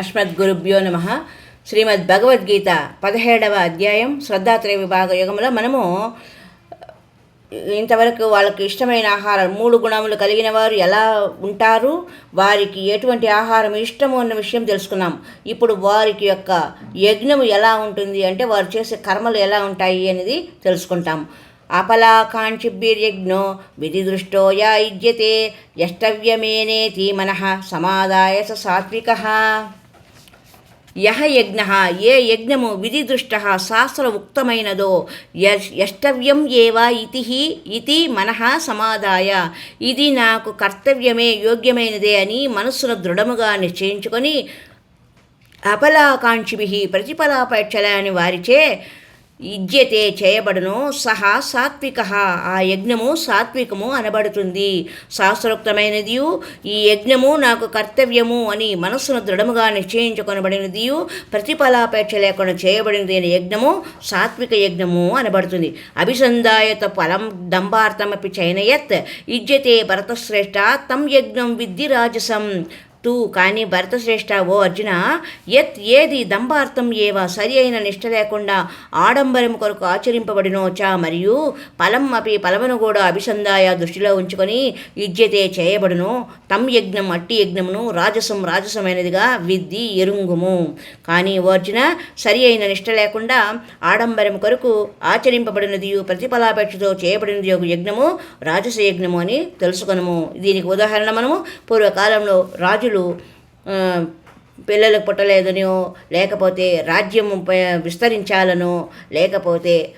అస్మద్గురుభ్యో నమ. శ్రీమద్ భగవద్గీత పదిహేడవ అధ్యాయం శ్రద్ధాత్రయ విభాగ యుగంలో మనము ఇంతవరకు వాళ్ళకి ఇష్టమైన ఆహారం మూడు గుణములు కలిగిన వారు ఎలా ఉంటారు వారికి ఎటువంటి ఆహారం ఇష్టము అన్న విషయం తెలుసుకున్నాం. ఇప్పుడు వారికి యొక్క యజ్ఞము ఎలా ఉంటుంది అంటే వారు చేసే కర్మలు ఎలా ఉంటాయి అనేది తెలుసుకుంటాం. అపలాకాంక్షిభిర్యజ్ఞో విధి దృష్టో యా యుజ్యతే యష్టవ్యమేనేతి మనః. సమాదాయ సాత్విక. యహ యజ్ఞ ఏ యజ్ఞము విధిదృష్ట శాస్త్ర ఉక్తమైనదో యష్టవ్యం ఏవా ఇతి ఇది మనః సమాదాయ ఇది నాకు కర్తవ్యమే యోగ్యమైనదే అని మనస్సును దృఢముగా నిశ్చయించుకొని అపలాకాంక్షిభి ప్రతిఫలాపేక్షలని వారిచే ఇజ్యతే చేయబడును సహా సాత్విక. ఆ యజ్ఞము సాత్వికము అనబడుతుంది. శాస్త్రోక్తమైనదియు ఈ యజ్ఞము నాకు కర్తవ్యము అని మనస్సును దృఢముగా నిశ్చయించుకొనబడినదియు ప్రతిఫలాపేక్ష లేకుండా చేయబడినది అనే యజ్ఞము సాత్విక యజ్ఞము అనబడుతుంది. అభిసందాయత ఫలం దంబార్థమపి చైనయత్ ఇజ్యతే భరతశ్రేష్ఠ తం యజ్ఞం విద్ది రాజసం. తూ కానీ భరతశ్రేష్ఠ ఓ అర్జున యత్ ఏది దంబార్థం ఏవ సరి అయిన నిష్ట లేకుండా ఆడంబరం కొరకు ఆచరింపబడినో చా మరియు ఫలం అపి ఫలమును కూడా అభిసందాయ దృష్టిలో ఉంచుకొని ఇజ్యతే చేయబడును. తం యజ్ఞం అట్టి యజ్ఞమును రాజసం రాజసమైనదిగా విద్ది ఎరుంగుము. కానీ ఓ అర్జున సరి అయిన నిష్ట లేకుండా ఆడంబరం కొరకు ఆచరింపబడినది ప్రతిఫలాపేక్షతో చేయబడినది ఒక యజ్ఞము రాజస యజ్ఞము అని తెలుసుకొనము. దీనికి ఉదాహరణ మనము పూర్వకాలంలో రాజులు పిల్లలు పిల్లలకు పుట్టలేదనో లేకపోతే రాజ్యం విస్తరించాలనో లేకపోతే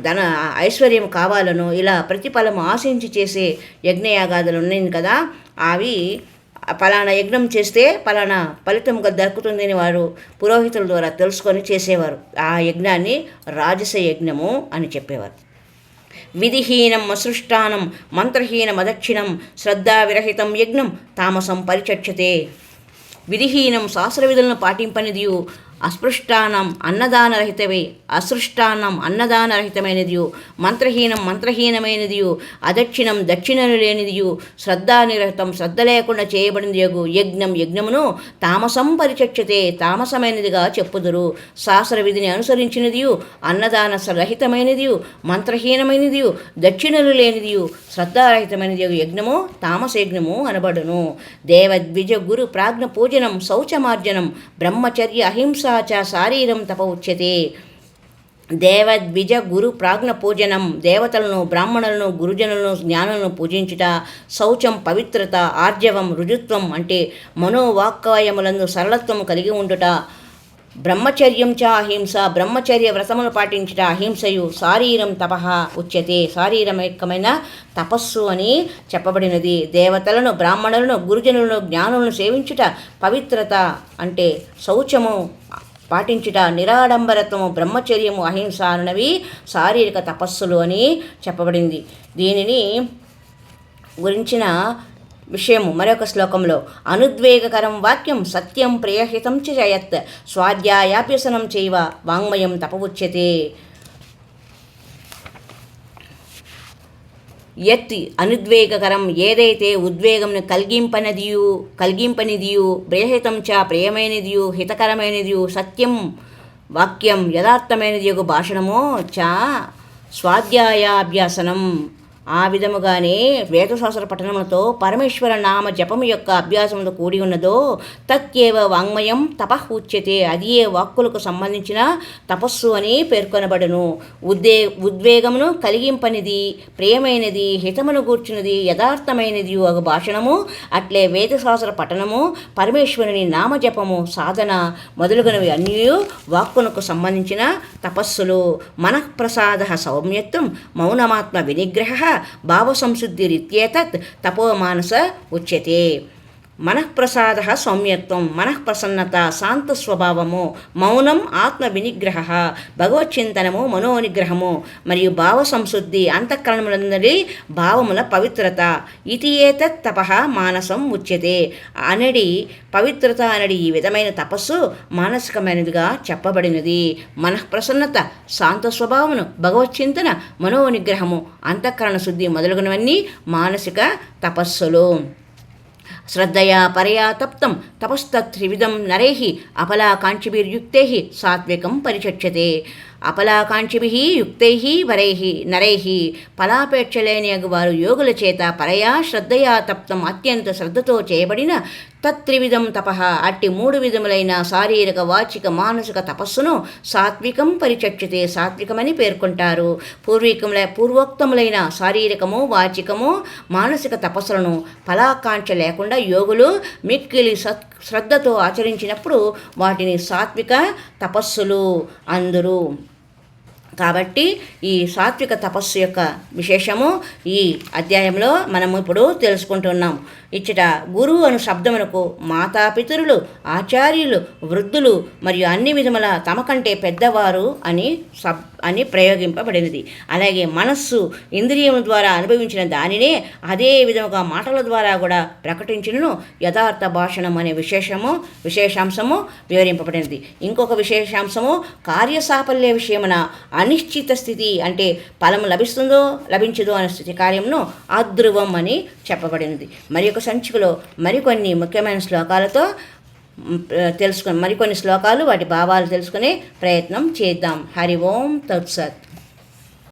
ధన ఐశ్వర్యం కావాలనో ఇలా ప్రతిఫలం ఆశించి చేసే యజ్ఞయాగాదులు ఉన్నాయి కదా అవి పలానా యజ్ఞం చేస్తే పలానా ఫలితం దక్కుతుందని వారు పురోహితుల ద్వారా తెలుసుకొని చేసేవారు. ఆ యజ్ఞాన్ని రాజస యజ్ఞము అని చెప్పేవారు. విధిహీనం అసృష్టానం మంత్రహీనం అదక్షిణం శ్రద్ధావిరహితం యజ్ఞం తామసం పరిచర్చతే. విధిహీనం శాస్త్ర విధులను పాటింపనిదియు అస్పృష్టానం అన్నదానరహితమే అసృష్టానం అన్నదానరహితమైనదియు మంత్రహీనం మంత్రహీనమైనదియు అదక్షిణం దక్షిణను లేనిదియు శ్రద్ధానిరహితం శ్రద్ధ లేకుండా చేయబడింది యగు యజ్ఞం యజ్ఞమును తామసం పరిచక్షతే తామసమైనదిగా చెప్పుదురు. శాస్త్ర విధిని అనుసరించినదియు అన్నదాన రహితమైనదియు మంత్రహీనమైనదియు దక్షిణలు లేనిదియు శ్రద్ధారహితమైనది యజ్ఞము తామస యజ్ఞము అనబడును. దేవద్విజ గురు ప్రాజ్ఞ పూజనం శౌచమార్జనం బ్రహ్మచర్య అహింస చ శారీరం తప ఉచ్యతే దేవద్విజ గురు ప్రాజ్ఞ పూజనం దేవతలను బ్రాహ్మణులను గురుజనులను జ్ఞానులను పూజించుట శౌచం పవిత్రత ఆర్జవం రుజుత్వం అంటే మనోవాక్కాయములందు సరళత్వం కలిగి ఉండుట బ్రహ్మచర్యం చ అహింస బ్రహ్మచర్య వ్రతమును పాటించుట అహింసయు శారీరం తపః ఉచ్యతే. శారీరమైకమైన తపస్సు అని చెప్పబడినది. దేవతలను బ్రాహ్మణులను గురుజనులను జ్ఞానులను సేవించుట పవిత్రత అంటే శౌచము పాటించుట నిరాడంబరత్వము బ్రహ్మచర్యము అహింస అన్నవి శారీరక తపస్సులు అని చెప్పబడింది. దీనిని గురించిన విషయము మరొక శ్లోకంలో అనుద్వేగకరం వాక్యం సత్యం ప్రియహితం చేయత్ జయత్ స్వాధ్యాయాభ్యసనం చేయవ వాంగ్మయం తపవుచ్యతే. ఎత్ అనుద్వేగకరం ఏదైతే ఉద్వేగంను కలిగింపనదియు కలిగింపనిదియు ప్రియహితం చ ప్రియమైనదియు హితకరమైనదియు సత్యం వాక్యం యథార్థమైనది యొక్క భాషణమో చ స్వాధ్యాయాభ్యాసనం. ఆ విధముగానే వేదశాస్త్ర పఠనములతో పరమేశ్వర నామ జపము యొక్క అభ్యాసముతో కూడి ఉన్నదో తత్యేవ వాంగ్మయం తపః ఉచ్యతే అది ఏ వాక్కులకు సంబంధించిన తపస్సు అని పేర్కొనబడును. ఉద్వే ఉద్వేగమును కలిగింపనిది ప్రియమైనది హితమును గూర్చినది యథార్థమైనది ఒక భాషణము. అట్లే వేదశాస్త్ర పఠనము పరమేశ్వరుని నామజపము సాధన మొదలుగునవి అన్నీ వాక్కునకు సంబంధించిన తపస్సులు. మనఃప్రసాద సౌమ్యత్వం మౌనమాత్మ వినిగ్రహ భావసంశుద్ధిరిత్యేతత్ తపోమానస ఉచ్యతే మనఃప్రసాద సౌమ్యత్వం మనఃప్రసన్నత శాంత స్వభావము మౌనం ఆత్మ వినిగ్రహ భగవచ్చింతనము మనోనిగ్రహము మరియు భావ సంశుద్ధి అంతఃకరణములందరి భావముల పవిత్రత. ఇది ఏతత్ తప మానసం ఉచ్యతే అనడి పవిత్రత అనడి ఈ విధమైన తపస్సు మానసికమైనదిగా చెప్పబడినది. మనఃప్రసన్నత శాంత స్వభావమును భగవచ్చింతన మనోనిగ్రహము అంతఃకరణ శుద్ధి మొదలగునవన్నీ మానసిక తపస్సులు. శ్రద్ధయా పరయా తప్తం తపస్తత్రివిధం అపలా కాంక్షిభిర్యుక్తే సాత్వికం పరిచక్షతే అపలాకాంక్షిభి యుక్తై వరై నరై ఫలాపేక్ష వారు యోగుల చేత పరయా శ్రద్ధయా తప్తం అత్యంత శ్రద్ధతో చేయబడిన తత్రివిధం తపః. అట్టి మూడు విధములైన శారీరక వాచిక మానసిక తపస్సును సాత్వికం పరిచర్చితే సాత్వికమని పేర్కొంటారు. పూర్వీకముల పూర్వోక్తములైన శారీరకము వాచికము మానసిక తపస్సులను ఫలాకాంక్ష లేకుండా యోగులు మిక్కిలి సత్ శ్రద్ధతో ఆచరించినప్పుడు వాటిని సాత్విక తపస్సులు అందరూ. కాబట్టి ఈ సాత్విక తపస్సు యొక్క విశేషము ఈ అధ్యాయంలో మనము ఇప్పుడు తెలుసుకుంటున్నాం. ఇచ్చట గురువు అను శబ్దమునకు మాతాపితరులు ఆచార్యులు వృద్ధులు మరియు అన్ని విధముల తమ కంటే పెద్దవారు అని సబ్ అని ప్రయోగింపబడినది. అలాగే మనస్సు ఇంద్రియముల ద్వారా అనుభవించిన దానినే అదే విధముగా మాటల ద్వారా కూడా ప్రకటించినను యథార్థ భాషణం అనే విశేషము విశేషాంశము వివరింపబడినది. ఇంకొక విశేషాంశము కార్యసాఫల్య విషయమున అనిశ్చిత స్థితి అంటే ఫలం లభిస్తుందో లభించదో అనే స్థితి కార్యమును అధ్రువం అని చెప్పబడినది మరి ఒక సంచికలో మరికొన్ని ముఖ్యమైన శ్లోకాలతో తెలుసుకుని మరికొన్ని శ్లోకాలు వాటి భావాలు తెలుసుకునే ప్రయత్నం చేద్దాం. హరి ఓం తత్సత్.